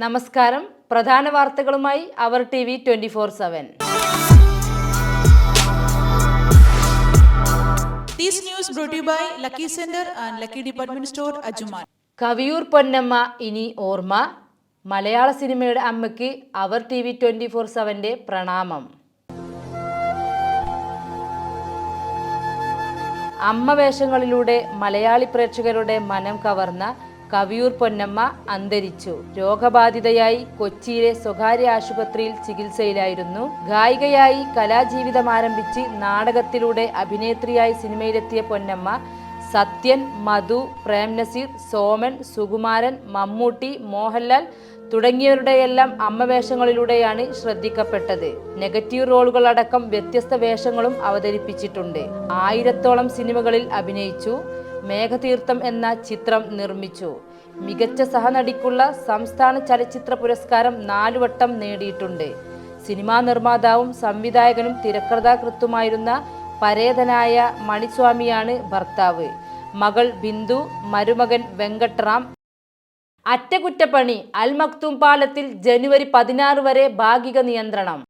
നമസ്കാരം. പ്രധാന വാർത്തകളുമായി our T V twenty four seven. Kaviyoor Ponnamma ഇനി ഓർമ്മ. മലയാള സിനിമയുടെ അമ്മയ്ക്ക് our T V twenty four സെവന്റെ പ്രണാമം. അമ്മ വേഷങ്ങളിലൂടെ മലയാളി പ്രേക്ഷകരുടെ മനം കവർന്ന കവിയൂർ പൊന്നമ്മ അന്തരിച്ചു. രോഗബാധിതയായി കൊച്ചിയിലെ സ്വകാര്യ ആശുപത്രിയിൽ ചികിത്സയിലായിരുന്നു. ഗായികയായി കലാജീവിതം ആരംഭിച്ച് നാടകത്തിലൂടെ അഭിനേത്രിയായി സിനിമയിലെത്തിയ പൊന്നമ്മ സത്യൻ മധു പ്രേംനസീർ സോമൻ സുകുമാരൻ മമ്മൂട്ടി മോഹൻലാൽ തുടങ്ങിയവരുടെയെല്ലാം അമ്മ വേഷങ്ങളിലൂടെയാണ് ശ്രദ്ധിക്കപ്പെട്ടത്. നെഗറ്റീവ് റോളുകളടക്കം വ്യത്യസ്ത വേഷങ്ങളും അവതരിപ്പിച്ചിട്ടുണ്ട്. ആയിരത്തോളം സിനിമകളിൽ അഭിനയിച്ചു. മേഘതീർത്ഥം എന്ന ചിത്രം നിർമ്മിച്ചു. മികച്ച സഹനടിക്കുള്ള സംസ്ഥാന ചലച്ചിത്ര പുരസ്കാരം നാലുവട്ടം നേടിയിട്ടുണ്ട്. സിനിമാ നിർമ്മാതാവും സംവിധായകനും തിരക്കഥാകൃത്തുമായിരുന്ന പരേതനായ മണിസ്വാമിയാണ് ഭർത്താവ്. മകൾ ബിന്ദു മരുമകൻ വെങ്കട്രാം. അറ്റകുറ്റപ്പണി അൽ മക്തൂം പാലത്തിൽ ജനുവരി പതിനാറ് വരെ ഭാഗിക നിയന്ത്രണം.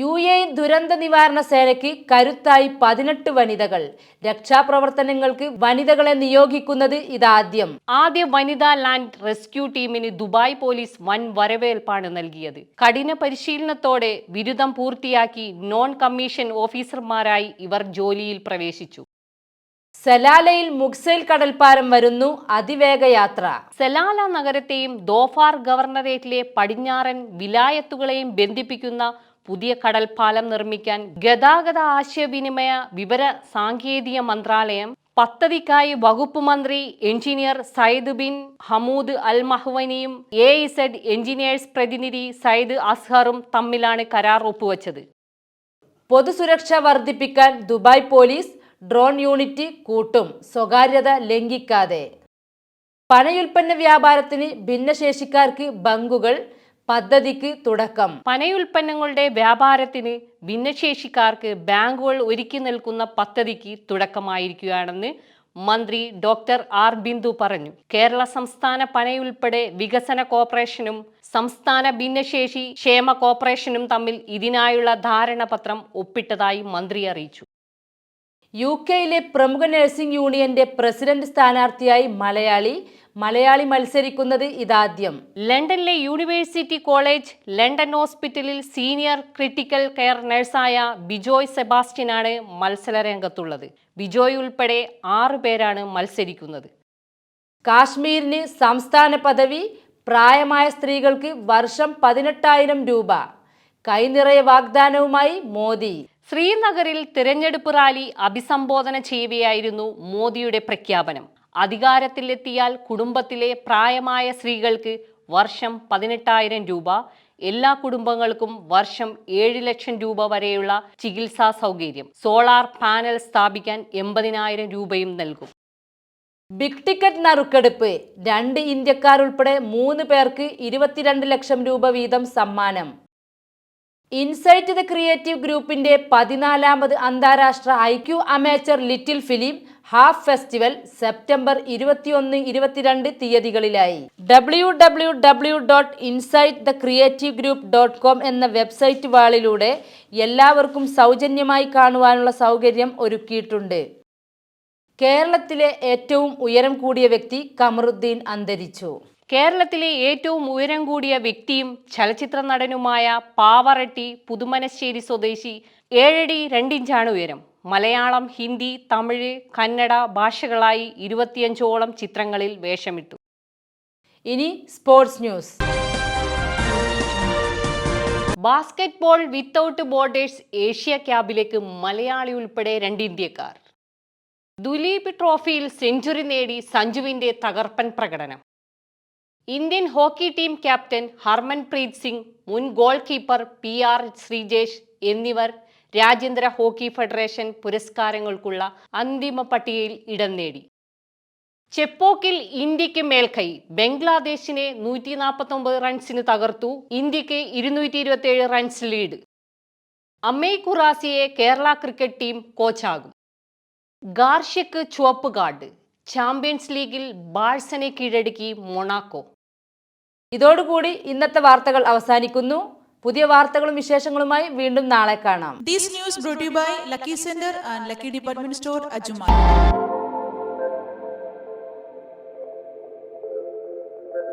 യു എ ദുരന്ത നിവാരണ സേനയ്ക്ക് കരുത്തായി പതിനെട്ട് വനിതകൾ. രക്ഷാപ്രവർത്തനങ്ങൾക്ക് വനിതകളെ നിയോഗിക്കുന്നത് ഇതാദ്യം. ആദ്യ വനിതാ ലാൻഡ് റെസ്ക്യൂ ടീമിന് ദുബായ് പോലീസ് വൻ വരവേൽപ്പാണ് നൽകിയത്. കഠിന പരിശീലനത്തോടെ ബിരുദം പൂർത്തിയാക്കി നോൺ കമ്മീഷൻ ഓഫീസർമാരായി ഇവർ ജോലിയിൽ പ്രവേശിച്ചു. സലാലയിൽ മുക്സൈൽ കടൽപ്പാരം വരുന്നു അതിവേഗ യാത്ര. സെലാല നഗരത്തെയും ദോഫാർ ഗവർണറേറ്റിലെ പടിഞ്ഞാറൻ വിലായത്തുകളെയും ബന്ധിപ്പിക്കുന്ന പുതിയ കടൽപ്പാലം നിർമ്മിക്കാൻ ഗതാഗത ആശയവിനിമയ വിവര സാങ്കേതിക മന്ത്രാലയം പദ്ധതിക്കായി വകുപ്പ് മന്ത്രി engineer Sayed bin Hamood Al മഹ്വനിയും A Z engineers പ്രതിനിധി സയ്ദ് അസ്ഹറും തമ്മിലാണ് കരാർ ഒപ്പുവച്ചത്. പൊതുസുരക്ഷ വർദ്ധിപ്പിക്കാൻ ദുബായ് പോലീസ് ഡ്രോൺ യൂണിറ്റ് കൂട്ടും സ്വകാര്യത ലംഘിക്കാതെ. പനയുൽപ്പന്ന വ്യാപാരത്തിന് ഭിന്നശേഷിക്കാർക്ക് ബങ്കുകൾ പദ്ധതിക്ക് തുടക്കം. പനയുൽപ്പന്നങ്ങളുടെ വ്യാപാരത്തിന് ഭിന്നശേഷിക്കാർക്ക് ബാങ്കുകൾ ഒരുക്കി നൽകുന്ന പദ്ധതിക്ക് തുടക്കമായിരിക്കുകയാണെന്ന് മന്ത്രി ഡോക്ടർ ആർ ബിന്ദു പറഞ്ഞു. കേരള സംസ്ഥാന പനയുൾപ്പെടെ വികസന കോർപ്പറേഷനും സംസ്ഥാന ഭിന്നശേഷി ക്ഷേമ കോർപ്പറേഷനും തമ്മിൽ ഇതിനായുള്ള ധാരണാപത്രം ഒപ്പിട്ടതായി മന്ത്രി അറിയിച്ചു. യു കെയിലെ പ്രമുഖ നഴ്സിംഗ് യൂണിയന്റെ പ്രസിഡന്റ് സ്ഥാനാർത്ഥിയായി മലയാളി. മലയാളി മത്സരിക്കുന്നത് ഇതാദ്യം. ലണ്ടനിലെ യൂണിവേഴ്സിറ്റി കോളേജ് ലണ്ടൻ ഹോസ്പിറ്റലിൽ സീനിയർ ക്രിട്ടിക്കൽ കെയർ നഴ്സായ ബിജോയ് സെബാസ്റ്റ്യനാണ് മത്സരരംഗത്തുള്ളത്. ബിജോയ് ഉൾപ്പെടെ ആറു പേരാണ് മത്സരിക്കുന്നത്. കാശ്മീരിന് സംസ്ഥാന പദവി പ്രായമായ സ്ത്രീകൾക്ക് വർഷം പതിനെട്ടായിരം രൂപ. കൈനിറയ വാഗ്ദാനവുമായി മോദി. ശ്രീനഗറിൽ തിരഞ്ഞെടുപ്പ് റാലി അഭിസംബോധന ചെയ്യവെയായിരുന്നു മോദിയുടെ പ്രഖ്യാപനം. അധികാരത്തിലെത്തിയാൽ കുടുംബത്തിലെ പ്രായമായ സ്ത്രീകൾക്ക് വർഷം പതിനെട്ടായിരം രൂപ എല്ലാ കുടുംബങ്ങൾക്കും വർഷം ഏഴ് ലക്ഷം രൂപ വരെയുള്ള ചികിത്സാ സൗകര്യം. സോളാർ പാനൽ സ്ഥാപിക്കാൻ എൺപതിനായിരം രൂപയും നൽകും. ബിഗ് ടിക്കറ്റ് നറുക്കെടുപ്പ്. രണ്ട് ഇന്ത്യക്കാർ ഉൾപ്പെടെ മൂന്ന് പേർക്ക് ഇരുപത്തിരണ്ട് ലക്ഷം രൂപ വീതം സമ്മാനം. ഇൻസൈറ്റ് ദ ക്രിയേറ്റീവ് ഗ്രൂപ്പിന്റെ പതിനാലാമത് അന്താരാഷ്ട്ര IQ amateur little film half festival September ഇരുപത്തിയൊന്ന് ഇരുപത്തിരണ്ട് തീയതികളിലായി. W W W dot insight the creative group dot com എന്ന വെബ്സൈറ്റ് വാളിലൂടെ എല്ലാവർക്കും സൗജന്യമായി കാണുവാനുള്ള സൗകര്യം ഒരുക്കിയിട്ടുണ്ട്. കേരളത്തിലെ ഏറ്റവും ഉയരം കൂടിയ വ്യക്തി കമറുദ്ദീൻ അന്തരിച്ചു. കേരളത്തിലെ ഏറ്റവും ഉയരം കൂടിയ വ്യക്തിയും ചലച്ചിത്ര നടനുമായ പാവറട്ടി പുതുമനശ്ശേരി സ്വദേശി ഏഴടി രണ്ടിഞ്ചാണ് ഉയരം. മലയാളം ഹിന്ദി തമിഴ് കന്നഡ ഭാഷകളായി ഇരുപത്തിയഞ്ചോളം ചിത്രങ്ങളിൽ വേഷമിട്ടു. ഇനി sports news. Basketball without borders Asia ക്യാബിലേക്ക് Malayali ഉൾപ്പെടെ രണ്ട് ഇന്ത്യക്കാർ ദുലീപ് ട്രോഫിയിൽ സെഞ്ചുറി നേടി സഞ്ജുവിന്റെ തകർപ്പൻ പ്രകടനം. Indian hockey team captain Harmanpreet Singh മുൻ goal keeper P R Sreejesh എന്നിവർ രാജ്യാന്തര ഹോക്കി ഫെഡറേഷൻ പുരസ്കാരങ്ങൾക്കുള്ള അന്തിമ പട്ടികയിൽ ഇടം നേടി. ചെപ്പോക്കിൽ ഇന്ത്യയ്ക്ക് മേൽക്കൈ ബംഗ്ലാദേശിനെ നൂറ്റി നാൽപ്പത്തൊമ്പത് റൺസിന് തകർത്തു ഇന്ത്യയ്ക്ക് ഇരുന്നൂറ്റി ഇരുപത്തിയേഴ് റൺസ് ലീഡ്. അമ്മയ് ഖുറാസിയെ കേരള ക്രിക്കറ്റ് ടീം കോച്ചാകും. ഗാർഷ്യക്ക് ചുവപ്പ് കാർഡ് ചാമ്പ്യൻസ് ലീഗിൽ ബാഴ്സനെ കീഴടക്കി മൊണാക്കോ. ഇതോടുകൂടി ഇന്നത്തെ വാർത്തകൾ അവസാനിക്കുന്നു. പുതിയ വാർത്തകളും വിശേഷങ്ങളുമായി വീണ്ടും നാളെ കാണാം. These news by lucky centre and lucky department store അജുമാ